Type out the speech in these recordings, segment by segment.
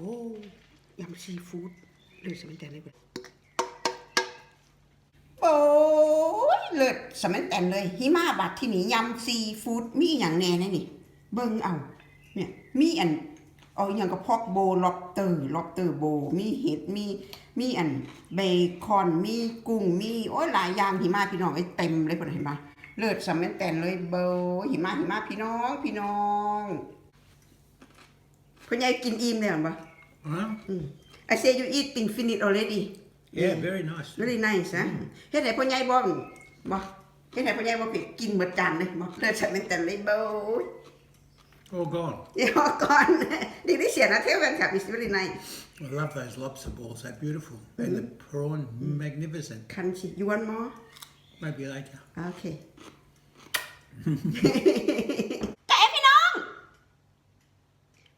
โอ้ยำซีฟู้ดเลยสมัยแต่เลยโอ้ยเลิศสมัยแต่เลยหิมาบัดที่นี่ยำซีฟู้ดมีอย่างแน่นะนี่ เบิ่งเอา เนี่ยมีอันเอาอย่างกับพอกโบล็อบเตอร์ล็อบเตอร์โบ มีเห็ดมีมีอันเบคอนมีกุ้งมีโอ้ยหลายอย่างหิมาพี่น้องไอ้เต็มเลยคนเห็นปะเลิศสมัยแต่เลยเบอหิมาหิมาพี่น้องพี่น้องพ่อใหญ่กินอิ่มเลยหรอปะ Huh? I say you eating finish already Yeah, very nice. very nice ฮะเฮ็ดให้พ่อใหญ่บ่บ่เฮ็ดให้พ่อใหญ่บ่เผ็ดกินหมดจานเลยบ่เลิศสมัยแต่เลยเบอ All gone. เดี๋ยวก่อน delicious นะ tell them ครับ it's very nice I love those lobster balls. They're beautiful. And the prawn, magnificent. crunchy you want more Maybe later. โอเค แต่พี่น้อง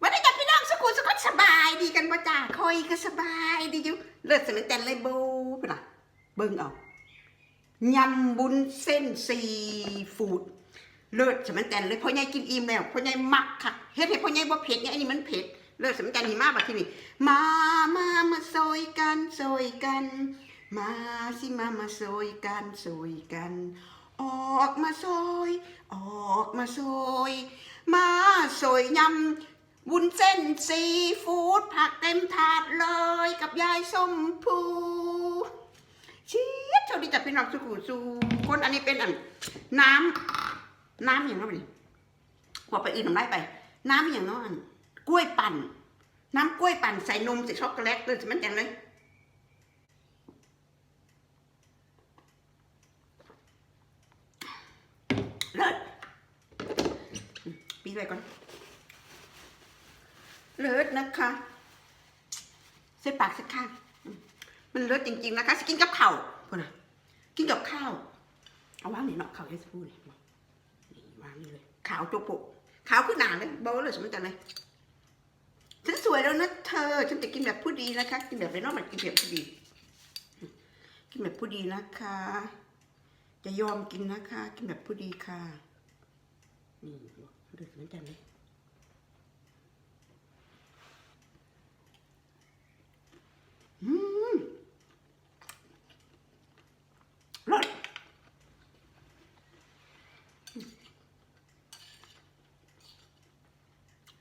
วันนี้กับพี่น้องสกุลสกุลสบายดีกัน บ่จ้าคอยก็สบายดีอยู่เลิศสมัยแต่เลยบูปล่ะเบิ่งเอายำบุญเส้นซีฟู้ดเลิศสมัยแต่เลยพ่อใหญ่กินอิ่มแล้วพ่อใหญ่มักค่ะเฮ็ดให้พ่อใหญ่บ่เผ็ดไงอันนี้มันเผ็ดเลิศสมัยแต่หิมะบัดที่นี่มามามาซอยกันซอยกัน มาสิมามาซอยกันซอยกัน ออกมาซอย ออกมาซอย มาซอยยำ วุ้นเส้นซีฟู้ดผักเต็มถาดเลยกับยายส้มพูชียดสวัสดีจากพี่น้องสุขุสูคนอันนี้เป็นอันน้ำน้ำอย่างนั้นนี่ว่าไปอื่นทำไรไป น้ำอย่างนั้นกล้วยปั่น น้ำกล้วยปั่นใส่นมใส่ช็อกโกแลตเลยใช่ไหมจังเลยเลิศปีไปก่อน เลิศนะคะเส้นปากเส้นข้างมันเลิศจริง ๆ นะคะกินกับข้าวพอนะกินกับข้าว เอาวางนี่เนาะข้าวให้พูดเลยนี่วางนี่เลย ขาวโจโปะขาวขึ้นหนาเลยเบาเลยสมมติจังเลยฉันสวยแล้วนะเธอ ฉันจะกินแบบผู้ดีนะคะ กินแบบไปนอกมันกินแบบผู้ดี กินแบบผู้ดีนะคะ จะยอมกินนะคะ กินแบบผู้ดีค่ะ นี่ดูสนใจเลยอืม รส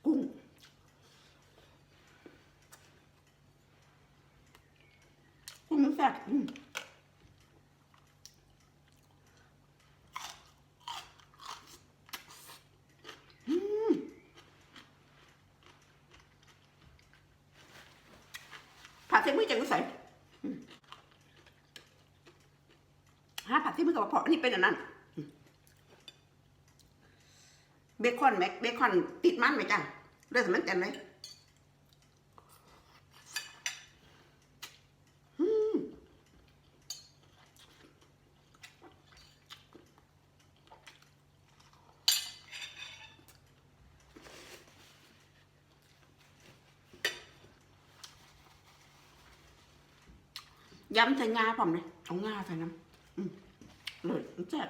กุ้งกุ้งแซ่บอืม ผัดเส้นมือจังก็ใส่อืม ฮะผัดเส้นมือกับเพาะอันนี้เป็นอันนั้นเบคอนแม็กเบคอนติดมันไหมจ้ะเลือดสมันกันเลยอืมยำใส่งาผมเลยเอางาใส่น้ำ อืมเลยมันแซ่บ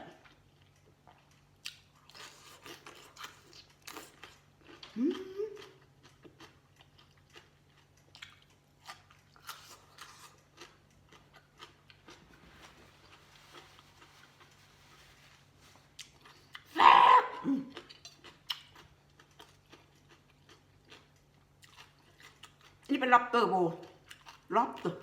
อืมแซ่บอืมอันนี่เป็นล็อบเตอร์โบล็อบเตอร์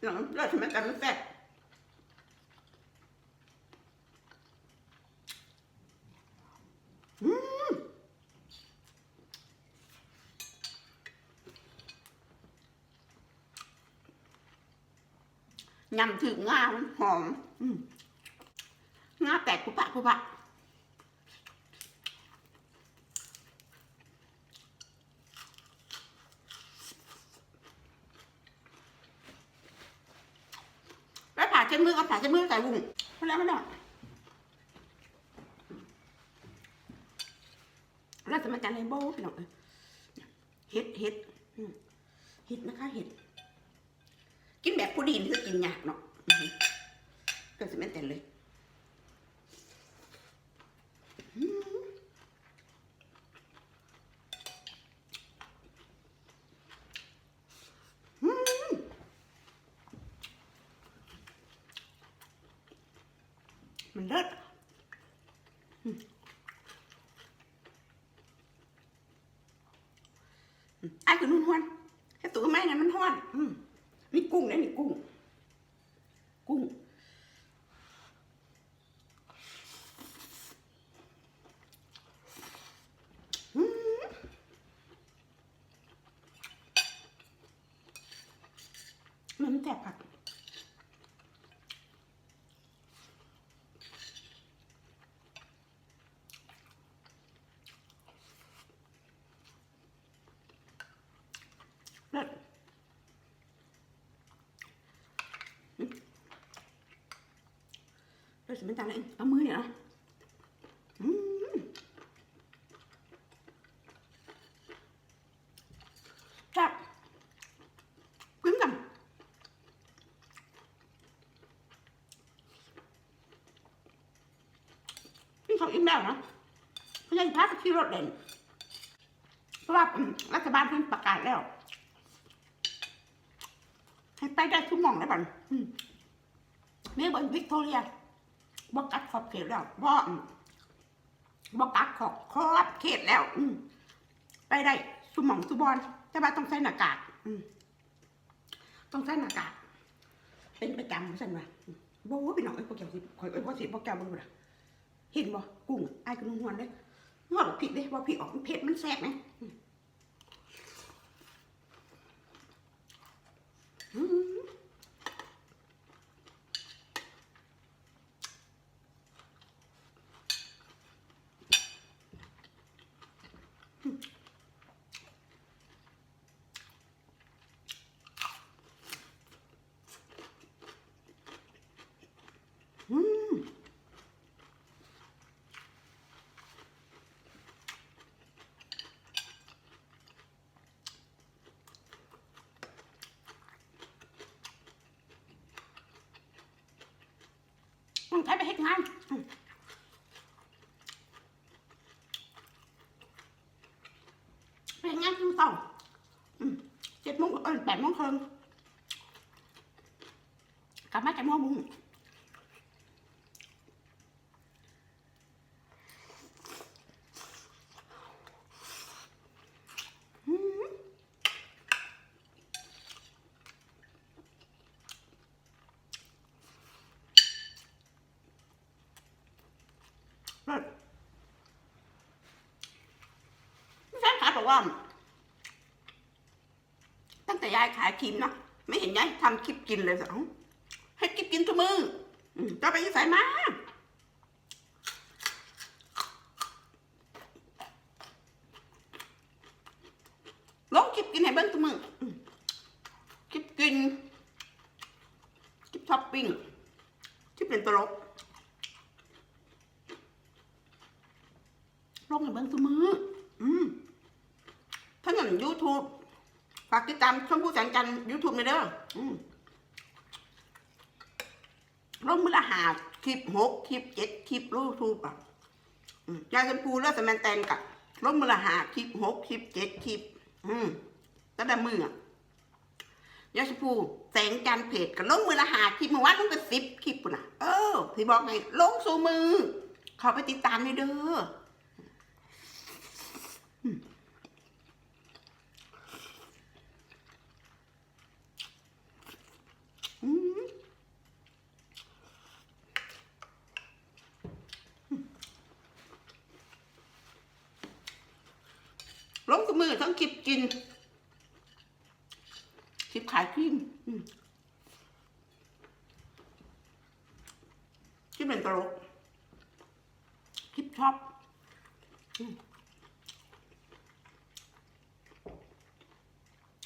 อย่างนั้นเราทำไมกันไม่แซ่บอืม ยำถึงงามันหอมงาแตกกุปะกุปะแล้วผ่าเช็ดมือก็ผ่าเช็ดมือใส่วุ้งไม่แล้วไม่แล้วแล้วจะมาจันเลยโบ้พี่น้องเห็ดเห็ดเห็ดนะคะเห็ด กินแบบผู้ดีนี่จะกินยากเนาะอือหือก็ม่เต็นเลยมันเลิศไอ้คือนุ่นห้วนแค่ตัวไม่นมันห้วนอืมนี่กุ้งนะนี่กุ้ง กุ้ง อืมมันแตกผักเลิศอืม เลิศสิเป็นตาเลยเอามือเนี่ยนะอืมครับกุ้มกันนี่เขาอิ่มแล้วนะไม่ใช่พักที่รถเด่นเพราะว่ารัฐบาลเพิ่งประกาศแล้ว ให้ไปได้ทุกหม่องแล้วบันอืมนี่บนวิกตอเรีย บอกกัดขอบเขตแล้วเพราะบอกกัดขอบครอบเขตแล้ว อืไปได้สุหมองสุบอลแต่ว่าต้องใส่หน้ากากต้องใส่หน้ากากเป็นประจำใช่ไหมบอกว่าพี่น้องไอ้พวกแกสิคอยไอ้พวกสิพวกแกมึงดูนะเห็นบ่กุ้งไอ้กระนุ่งนวลเลยงอดผิดเลยว่าผิดออกมันเผ็ดมันแซ่บไหมอืมอืมอืมต้อ งใช้ไปเฮ็ดงานไปเฮ็ดงานคือต้อเจ็ดโมงเออแปดโมงครึ่งกลับมาจากโมงบุ้ง เลิศแฟนคลับบอก ว่า ตั้งแต่ยายขายครีมนะไม่เห็นยายทำคลิปกินเลยสิเอ้าให้คลิปกินทุกมืออืมจะไปยี่ใส่มาลงคลิปกินให้เบิ้งทุกมือคลิปกิน คลิปช้อปปิ้ง คลิปเป็นตลก ลงในเบิ้งทุกมือ อืมถ้าอย่างยูทูบฝาก ติดตามช่องผู้แสงจันยูทูบเลยเด้ออืมลงมือละหาคลิปหกคลิปเจ็ดคลิปยูทูบอะอืมยายชมพูเลือดสแมนแตนกับลงมือละหาคลิปหกคลิปเจ็ดคลิป อืมตั้งแต่มืออะยายชมพูแสงจันทร์เพจกับลงมือละหาคลิปเมื่อวานลงไปสิบคลิปปุ่นอะ เออที่บอกไงลงสู่มือขอไปติดตามเลยเด้ออืม ลงกับมือทั้งคลิปกินคลิปขายครีมคลิปเป็นตลกคลิปชอบ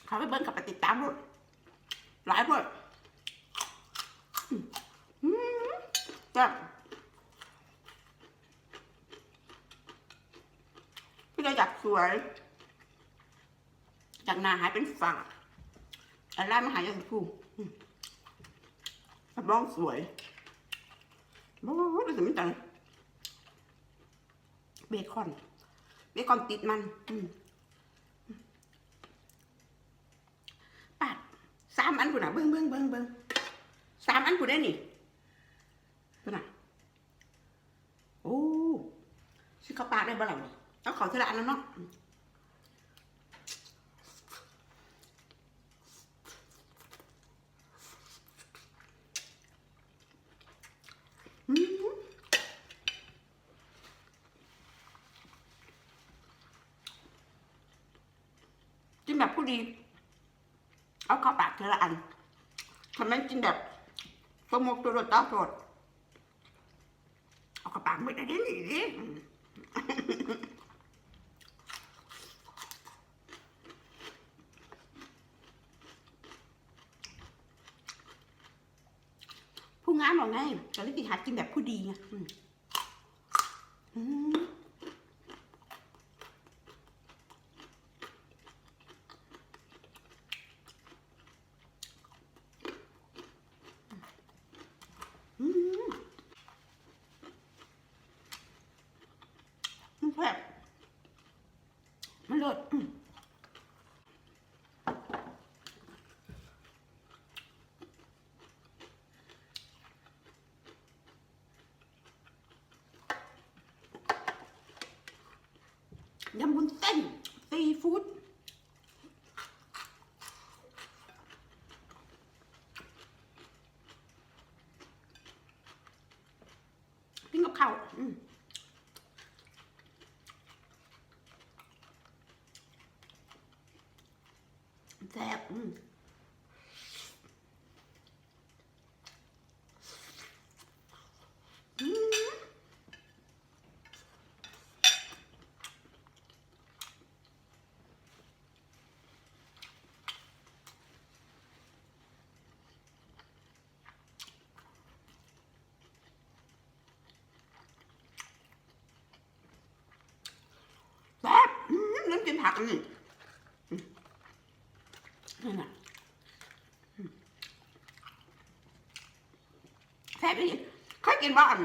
เขาไปเบิ้งกับไปติดตามด้วยหลายด้วยจ้ะพี่เลยอยากสวย จากนาหายเป็นฝาอะไรมาหายอย่างฟูรับรองสวยโอ้ยรู้สึกมันจังเบคอน เบคอนติดมันปัดสามอันกูนะเบิ้งเบิ้งเบิ้งเบิ้งสามอันกูได้นี่กูนะโอ้สิเข้าปากได้บ่ล่ะเอาเขาทีละอันแล้วเนาะอืมกินแบบผู้ดี เอาเข้าปากทีละอันทำนั้นกินแบบสมกตัว รสต่อสดเอาเข้าปากไม่ได้ดิหนิผู้งานบอกไงแต่ลิติหัดกินแบบผู้ดีไงอืมอืมอืมมันแซ่บมันเลิศอืมยำวุ้ นเต้นซีฟู้ดกินกับข้าวอืมแซ่บอืมอืมแซ่บอืมน้ำจิ้ม ผักอันนี้อืมนั่นน่ะอืมแซ่บอีกเคยกินว่าอัน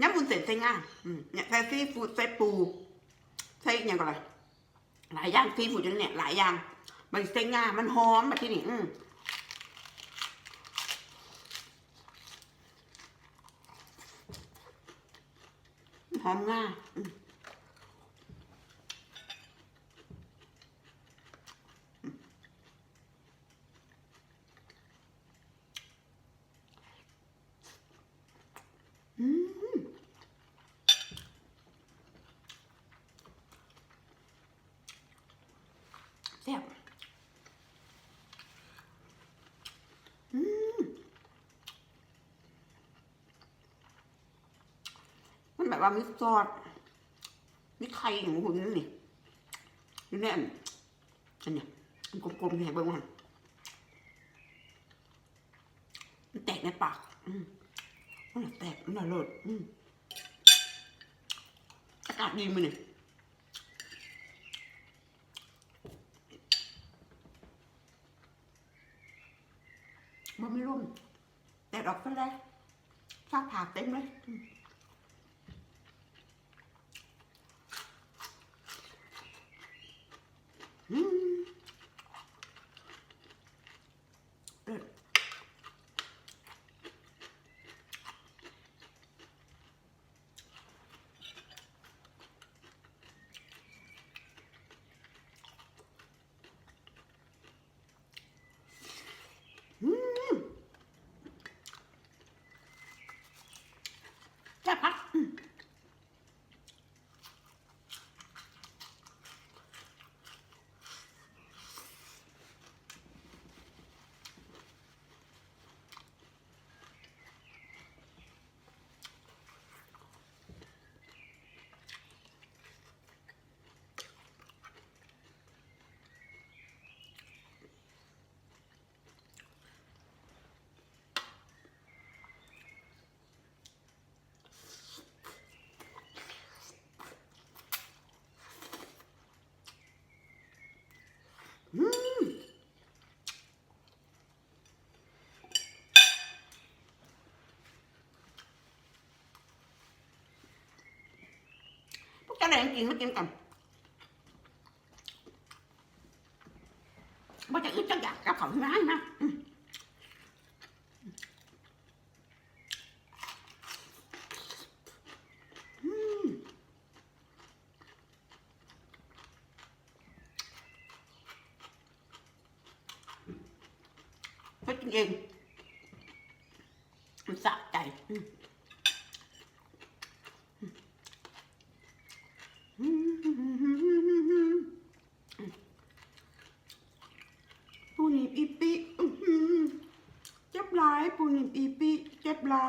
น้ำบุญเสร็จใส่ง่าอืมเนี่ยใส่ซีฟู้ดใส่ปูใส่อหย่างก็อะไรหลายอย่างซีฟู้ดอยู่ในเนี่ยหลายอย่าง มันใส่ง่ามันหอมมาที่นี่อืมหอมง่าอืม อืมแซ่บอืมมัน แบบว่ามีซอสมีไข่ของคุณนี่นี่นี่แน่นอันเนี้ยมันกลมๆเนี่ยเบิ่งว่ามันแตกในปาก อืมมันแตกมันน่ะเลิศอืมอากาศดีมั้ยเนี่ยมันไม่ร่มแดดออกซะแล้วฟ้าผ่าเต็มเลย พวกเจ้าไหนกินไม่กินกัน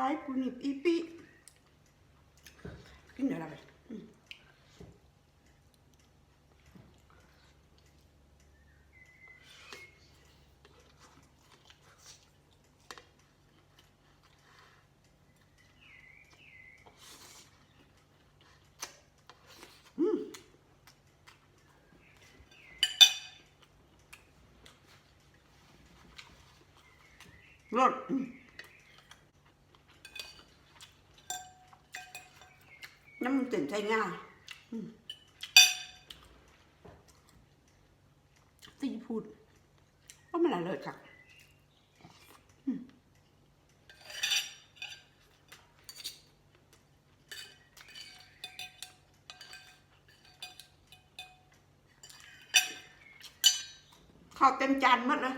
จ็บหลายปูนิบอีปิกิ นเดี๋ยวเราไปอืมรสอืมน้ำมันตื่นใจง่ายอืมซีฟูดก็มันอร่อยจังอืมข้าวเต็มจานหมดเลย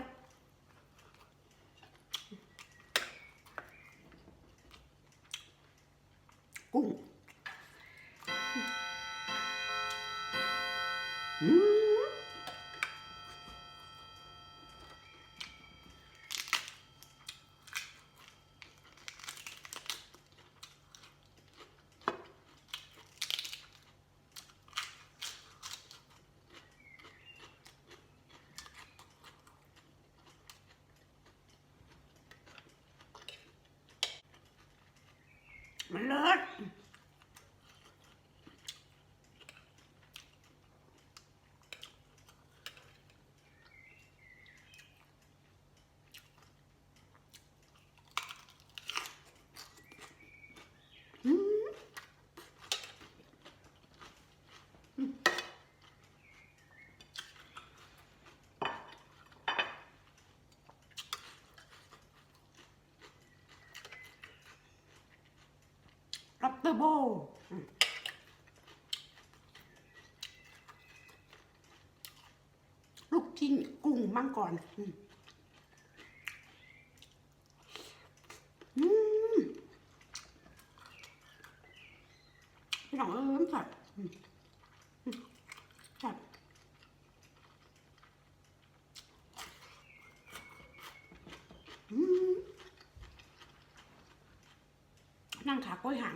อืมมันเลิศ รับเต อร์โบลูกชิ้นกุ้งมังกรอืมอืมพี่น้องเอ้ยจัดอืมอืมจัดนั่งขากล้วยห่าง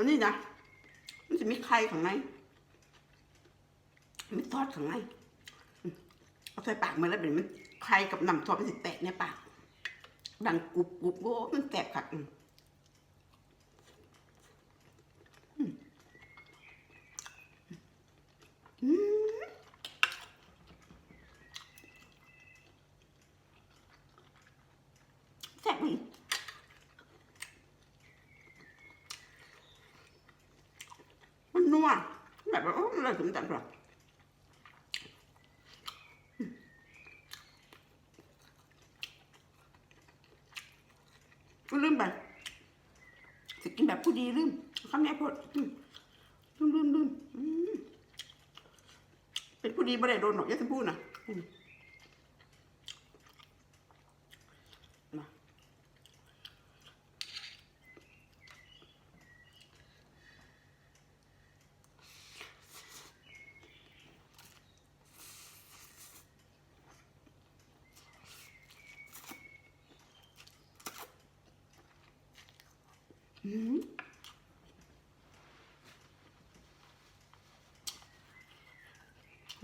อานี่นะมันจะมีไข่ข้างในมีทอดข้างในเอาใส่ปากมาแล้วเดี๋ยวมันไข่กับน้ำทอดมันจะแตกในปากดังกรุบกรุบโอ้มันแตกขัดอืมอืมอืมแซ่บอีก มันนัว แบบว่าโอ้มันเลยถึงจังหรอก็ลืมไปจะกินแบบผู้ดีลืมคำนี้พอดอืมลืมลืมลืมอืมเป็นผู้ดีไม่ได้โดนหรอกอยัสมพูดนะ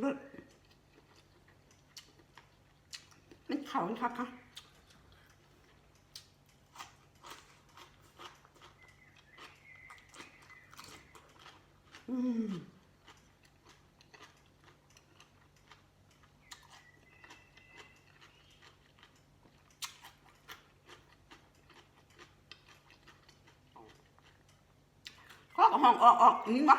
รสมันเข่าครับค่ะ 好好好好，你妈。